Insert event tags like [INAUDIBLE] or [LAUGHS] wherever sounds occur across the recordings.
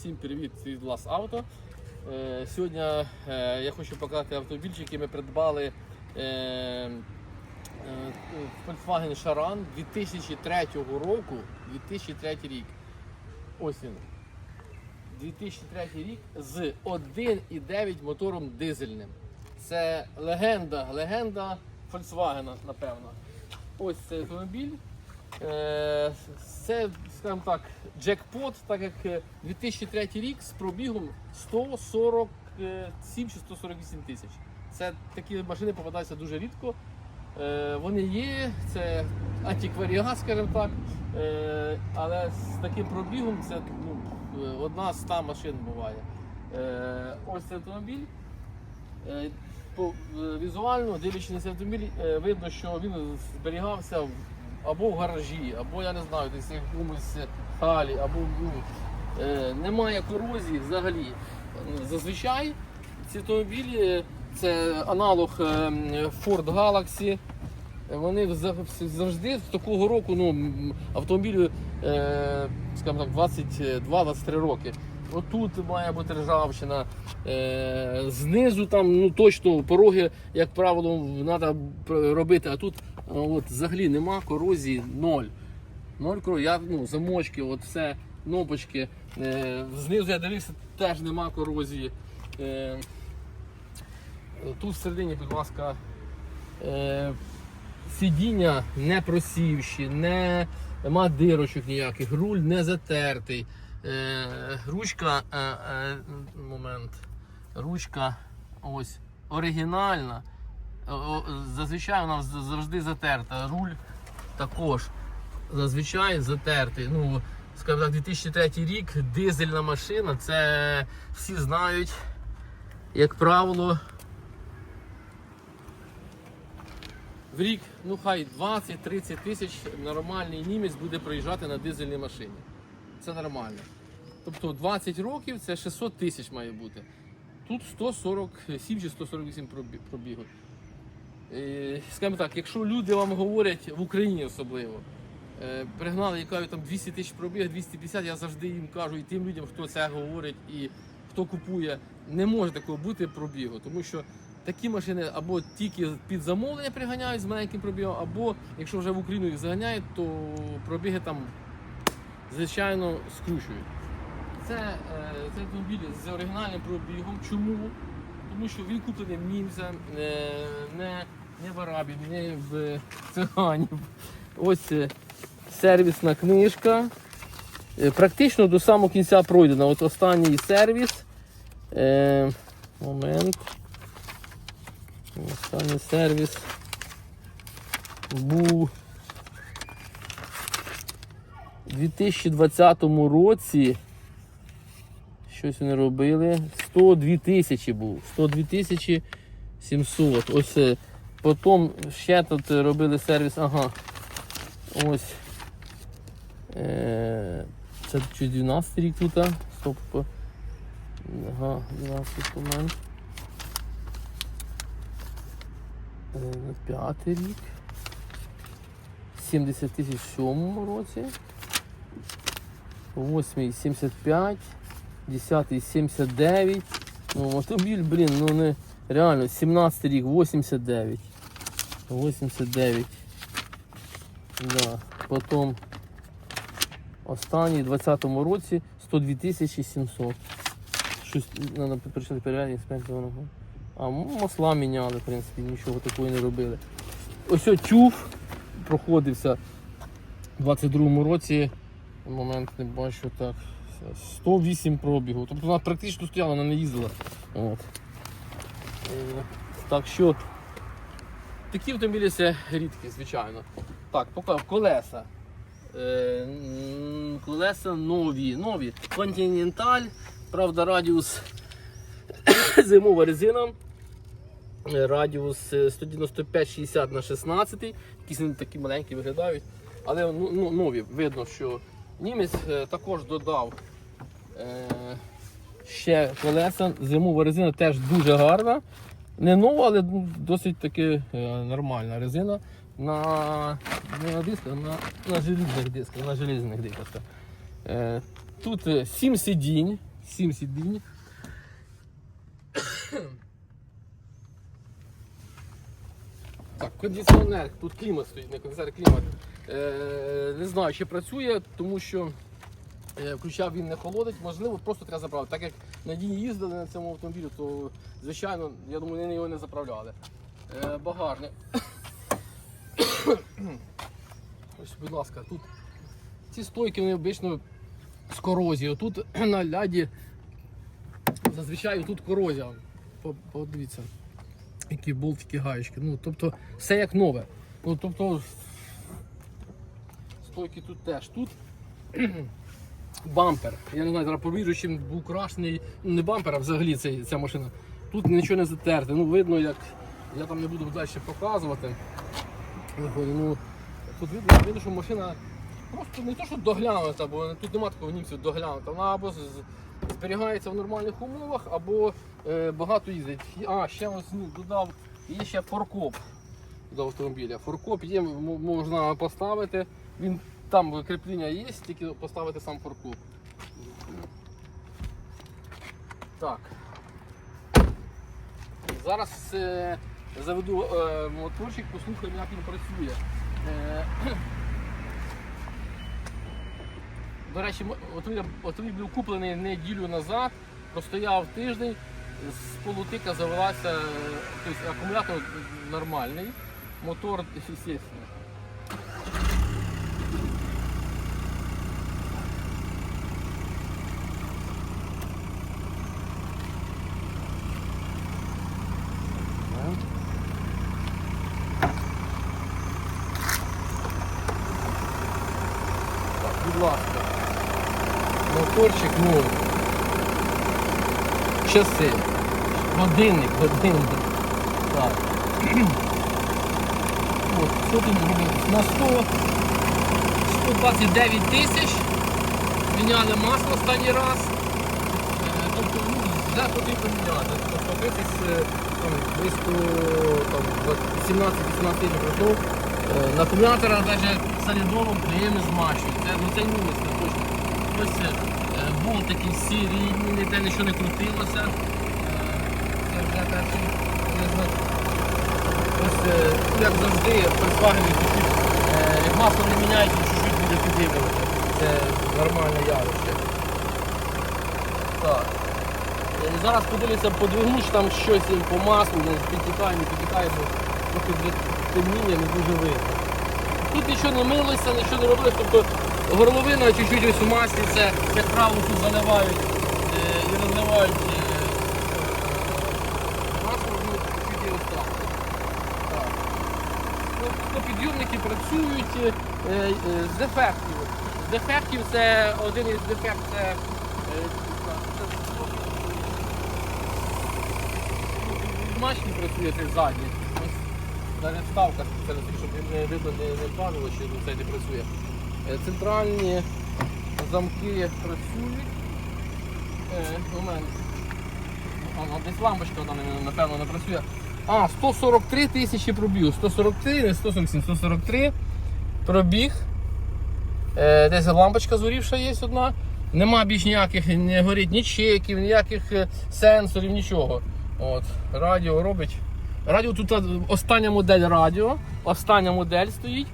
Всім привіт від Лас Авто. Е, Сьогодні е, я хочу показати автомобіль, який ми придбали е, Volkswagen Charan 2003 року. 2003 рік. Ось він. 2003 рік з 1,9 мотором дизельним. Це легенда, легенда Volkswagen, напевно. Ось цей автомобіль. Е, Це, скажімо так, джекпот, так як е, 2003 рік з пробігом 147 чи 148 тисяч. Це такі машини попадаються дуже рідко. Е, Вони є, це антикваріат, скажімо так. Е, Але з таким пробігом це ну, е, одна з 100 машин буває. Е, Ось цей автомобіль. Е, е, візуально, дивлячись на цей автомобіль, е, видно, що він зберігався в- або в гаражі, або я не знаю, десь в якомусь халі, або ну, е, немає корозії взагалі. Е, Зазвичай ці автомобілі це аналог е, Ford Galaxy. Е, Вони завжди з такого року ну, автомобілю, е, скажімо так, 22-23 роки. Отут має бути ржавчина. Е, знизу там ну, точно пороги, як правило, треба робити, а тут от, взагалі нема корозії ноль. Ноль корозії, я, ну, замочки, от все, кнопочки. Е, знизу я дивився, теж нема корозії. Е, тут всередині, будь ласка, е, сидіння не просівші, не нема дирочок ніяких, руль не затертий. Е, ручка, е, е, момент, ручка ось оригінальна. Зазвичай вона завжди затерта. Руль також зазвичай затертий. Ну, скажімо так, 2003 рік, дизельна машина, це всі знають, як правило, в рік, ну хай 20-30 тисяч нормальний німець буде проїжджати на дизельній машині. Це нормально. Тобто 20 років це 600 тисяч має бути. Тут 147 чи 148 пробі- пробігу. Е, Скажімо так, якщо люди вам говорять в Україні особливо, е, пригнали кажуть там 200 тисяч пробіг, 250, я завжди їм кажу, і тим людям, хто це говорить і хто купує, не може такого бути пробігу, тому що такі машини або тільки під замовлення приганяють з маленьким пробігом, або якщо вже в Україну їх заганяють, то пробіги там звичайно скручують. Це, е, це автомобіль з оригінальним пробігом. Чому? Тому що він куплений в німця, е, не, не в арабів, не в циганів. Ось е, сервісна книжка. Е, Практично до самого кінця пройдена. От останній сервіс. Е, момент. Останній сервіс був 2020 році. Щось вони робили. 102 тисячі був. 102 тисячі 700. Ось е, потім ще тут робили сервіс. Ага. Ось. Е, це чи 12 рік тут. Стоп. Ага, 12 момент. Е, П'ятий рік. 70 тисяч в сьомому році. Восьмий 75. 10 79. Ну, автомобіль, блін, ну не реально, 17 рік, 89. 89. Да. Потім останній в 20-му році 102 тисячі 700. Щось треба почати перевіряти інспекцію. А масла міняли, в принципі, нічого такого не робили. Ось тюф проходився в 22-му році. Момент не бачу так. 108 пробігу. Тобто вона практично стояла, вона не їздила. От. Е, Так що такі автомобілі це рідкі, звичайно. Так, поки колеса. Е, колеса нові. Нові. Continental, правда, радіус [COUGHS] зимова резина. Е, Радіус е, 195-60 на 16. Якісь вони такі маленькі виглядають. Але ну, ну, нові. Видно, що німець е, також додав е, ще колеса. Зимова резина теж дуже гарна. Не нова, але досить таки е, нормальна резина. На, не на дисках, на, на желізних дисках, на желізних дисках. Тут 7 сидінь, 7 сидінь. Так, кондиціонер, тут клімат стоїть, не кондиціонер, клімат. Е, не знаю, чи працює, тому що е, включав він не холодить, можливо, просто треба заправити. Так як надійні їздили на цьому автомобілі, то звичайно, я думаю, вони його не заправляли. Е, багажник. [COUGHS] Ось, будь ласка, тут ці стойки вони обично з корозією. Тут [COUGHS] на ляді зазвичай тут корозія. Подивіться, які болтики гаєчки. Ну, тобто все як нове. Ну, тобто стойки тут теж. Тут [CLEARS THROAT] бампер. Я не знаю, зараз повірю, чим був крашений. Ну, не бампер, а взагалі цей, ця машина. Тут нічого не затерте. Ну, видно, як я там не буду далі показувати. Ну, тут видно, видно, що машина просто не то, що доглянута, бо тут немає такого німців доглянута. Вона або зберігається в нормальних умовах, або е, багато їздить. А, ще ось ну, додав, є ще форкоп до автомобіля. Форкоп є, можна поставити. Він там кріплення є, тільки поставити сам форкоп. Так. Зараз е, заведу е, моторчик, послухаємо, як він працює. Е, [CLEARS THROAT] до речі, мо- автомобіль, автомобіль був куплений неділю назад, простояв тиждень, з полутика завелася, е, тобто акумулятор нормальний, мотор, [LAUGHS] звісно. Так, будь ласка. Моторчик, ну. Часи. Годинник, годинник. Так. [CLEARS THROAT] От, що тут робити? На 100, 129 тисяч. Міняли масло останній раз. Е, Тобто, ну, вже потрібно міняти. Тобто тисяч е, там, близько там, 17-18 тисяч пройшов. Е, На акумулятора навіть солідовим приємно змащують. Це, ну, це мінус, це точно. Ось е, болтики всі рідні, ніде нічого не крутилося. Е, Це вже перший. Ось, е, як завжди, Volkswagen чуть-чуть, е, як масло не міняється, чуть-чуть буде піддивлювати. Це нормальне явище. Так. Зараз подивлюся по двигуну, чи там щось по маслу підтікає, не підтікає, бо трохи вже темніє, не дуже видно. Тут нічого не милося, нічого не робилося, тобто горловина чуть-чуть ось у маслі, це, як правило, тут заливають е, і розливають е, ну, підйомники працюють е, з дефектів. З дефектів це один із дефектів це, е, це Машні працює цей задній. Навіть вставка щоб не видно не, не що цей не працює. Е, Центральні замки працюють. Е, у мене. А, ну, десь лампочка вона напевно не працює. А, 143 тисячі пробіг. 143, не 147, 143 пробіг. Е, десь лампочка згорівша є одна. Нема більш ніяких, не горить ні чеків, ніяких сенсорів, нічого. От, радіо робить. Радіо тут остання модель радіо, остання модель стоїть.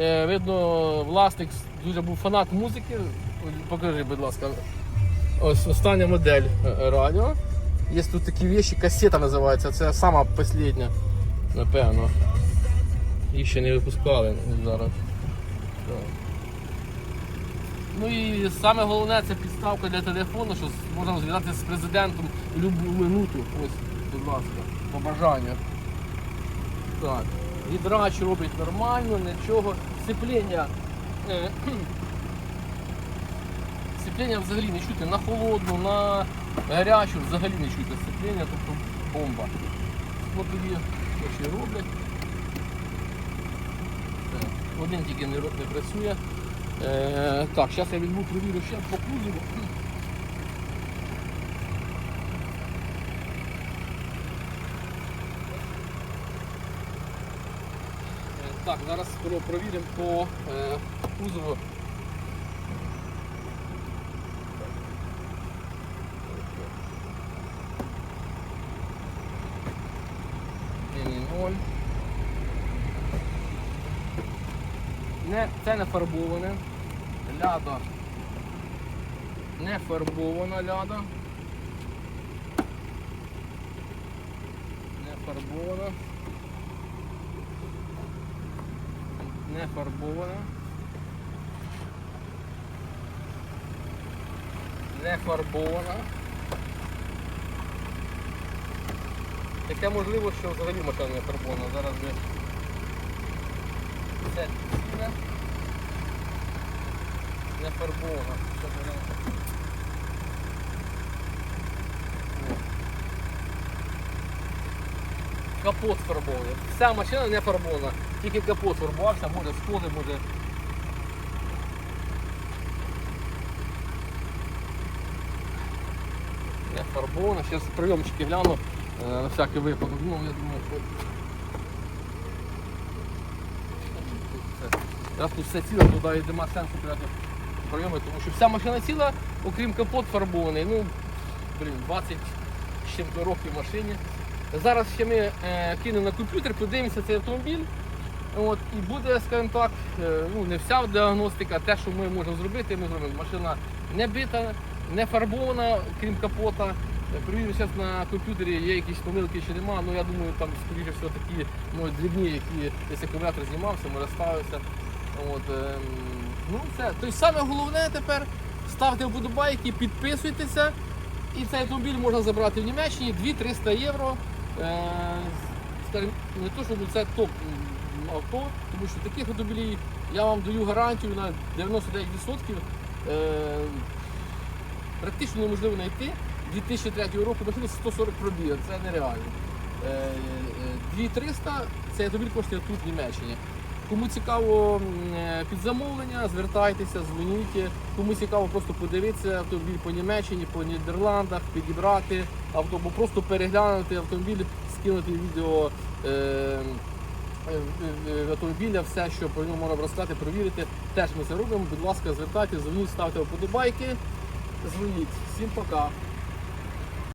Е, видно, власник дуже був фанат музики. Покажи, будь ласка. Ось остання модель радіо. Є тут такі вещи, касета називається, це сама остання, напевно. Їх ще не випускали зараз. Так. Ну і саме головне це підставка для телефону, що можна зв'язатися з президентом в будь-яку минуту. Ось, будь ласка, по бажанню. Так. Відрач робить нормально, нічого. Сцеплення. е, [CLEARS THROAT] Сцеплення взагалі не чути на холодну, на гарячу, взагалі не чути сцеплення, тобто бомба. Склопові очі роблять. Один тільки не, не працює. Е, так, зараз я візьму провірю ще по кузову. Так, зараз воно провіримо по е, кузову. Не, Це не фарбоване, ляда не фарбована ляда. Не фарбована. Не фарбована. Не фарбована. Таке можливо, що взагалі машина не фарбована. Зараз вже це ціна. Не фарбована. Це варіант. Ні. Капот фарбований. Вся машина не фарбована. Тільки капот фарбувався, може сколи, може. Не фарбована. Зараз прийомчики гляну е, на всякий випадок. Ну, я думаю, що. Раз тут все ціле, туди нема сенсу брати прийоми, тому що вся машина ціла, окрім капот фарбований. Ну, блін, 20 з чим-то років машині. Зараз ще ми е, кинемо на комп'ютер, подивимося цей автомобіль. От, і буде, скажімо так, е, ну, не вся діагностика, те, що ми можемо зробити, ми зробимо. Машина не бита, не фарбована, крім капота. Е, Перевірю зараз на комп'ютері, є якісь помилки чи нема, ну я думаю, там скоріше всього такі ну, дрібні, які десь акумулятор знімався, може ставився. От, ем, ну, все. Тобто саме головне тепер ставте вподобайки, підписуйтеся. І цей автомобіль можна забрати в Німеччині 2-300 євро. Е, не то, щоб це топ авто, тому що таких автомобілів я вам даю гарантію на 99%. Е, практично неможливо знайти. 2003 року машина 140 пробіг, це нереально. Е, е, 2300 цей автомобіль коштує тут в Німеччині. Кому цікаво е, під замовлення, звертайтеся, дзвоніть. Кому цікаво просто подивитися автомобіль по Німеччині, по Нідерландах, підібрати авто, або просто переглянути автомобіль, скинути відео е, е, автомобіля, все, що про нього можна розказати, перевірити. Теж ми це робимо. Будь ласка, звертайтеся, дзвоніть, ставте вподобайки. Дзвоніть. Всім пока.